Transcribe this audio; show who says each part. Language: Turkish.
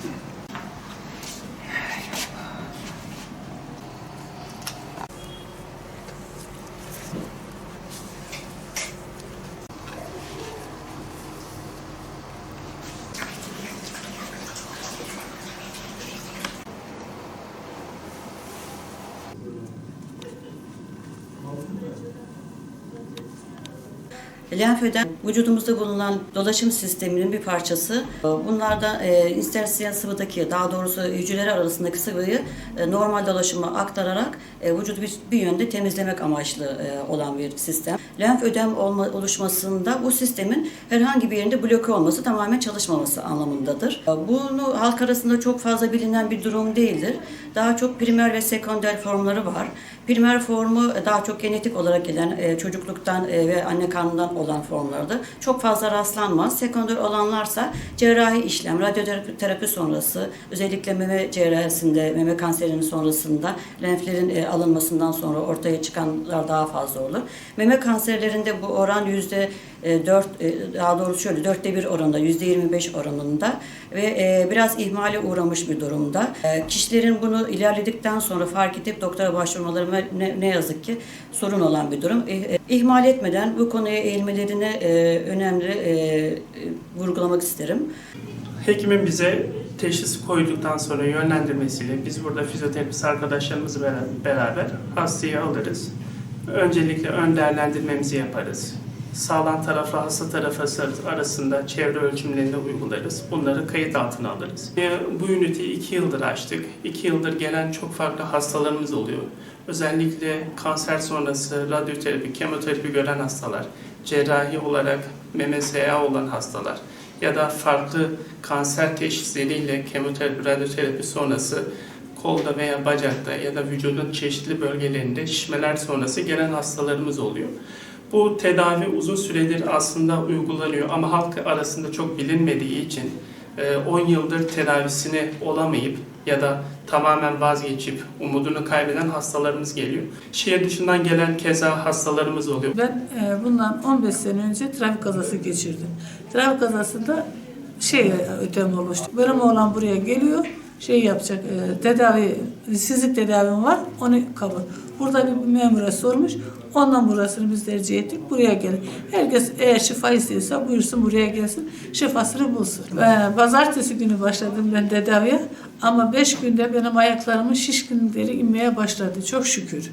Speaker 1: Thank you. Lenfödem vücudumuzda bulunan dolaşım sisteminin bir parçası. Bunlarda e, interstitial sıvıdaki daha doğrusu hücreler arasındaki sıvıyı e, normal dolaşıma aktararak e, vücudu bir, bir yönde temizlemek amaçlı e, olan bir sistem. Lenf ödem olma, oluşmasında bu sistemin herhangi bir yerinde bloke olması tamamen çalışmaması anlamındadır. Bunu halk arasında çok fazla bilinen bir durum değildir. Daha çok primer ve sekonder formları var. Primer formu daha çok genetik olarak gelen e, çocukluktan e, ve anne karnından olan formlardır. Çok fazla rastlanmaz. Sekonder olanlarsa cerrahi işlem, radyoterapi sonrası, özellikle meme cerrahisinde, meme kanserinin sonrasında lenflerin e, alınmasından sonra ortaya çıkanlar daha fazla olur. Meme kanserlerinde bu oran yüzde e, 4, daha doğrusu şöyle dörtte bir oranında, yüzde 25 oranında ve e, biraz ihmale uğramış bir durumda. E, Kişilerin bunu ilerledikten sonra fark edip doktora başvurmaları ne, yazık ki sorun olan bir durum. E, e, İhmal etmeden bu konuya eğilmelerini e, önemli e, e, vurgulamak isterim.
Speaker 2: Hekimin bize teşhis koyduktan sonra yönlendirmesiyle biz burada fizyoterapist arkadaşlarımızla bera- beraber hastayı alırız. Öncelikle ön değerlendirmemizi yaparız. Sağlam tarafla hasta tarafı arasında çevre ölçümlerini de uygularız. Bunları kayıt altına alırız. Bu üniteyi iki yıldır açtık. İki yıldır gelen çok farklı hastalarımız oluyor. Özellikle kanser sonrası radyoterapi, kemoterapi gören hastalar, cerrahi olarak MMSA olan hastalar ya da farklı kanser teşhisleriyle kemoterapi, radyoterapi sonrası kolda veya bacakta ya da vücudun çeşitli bölgelerinde şişmeler sonrası gelen hastalarımız oluyor. Bu tedavi uzun süredir aslında uygulanıyor ama halk arasında çok bilinmediği için e, 10 yıldır tedavisini olamayıp ya da tamamen vazgeçip umudunu kaybeden hastalarımız geliyor. Şehir dışından gelen keza hastalarımız oluyor.
Speaker 3: Ben e, bundan 15 sene önce trafik kazası geçirdim. Trafik kazasında şey ödem oluştu. Benim oğlan buraya geliyor, şey yapacak, e, tedavi, sizlik tedavim var, onu kabul. Burada bir memura sormuş, ondan burasını biz tercih ettik, buraya gelin. Herkes eğer şifa istiyorsa buyursun buraya gelsin, şifasını bulsun. E, pazartesi günü başladım ben tedaviye ama 5 günde benim ayaklarımın şişkinlikleri inmeye başladı, çok şükür.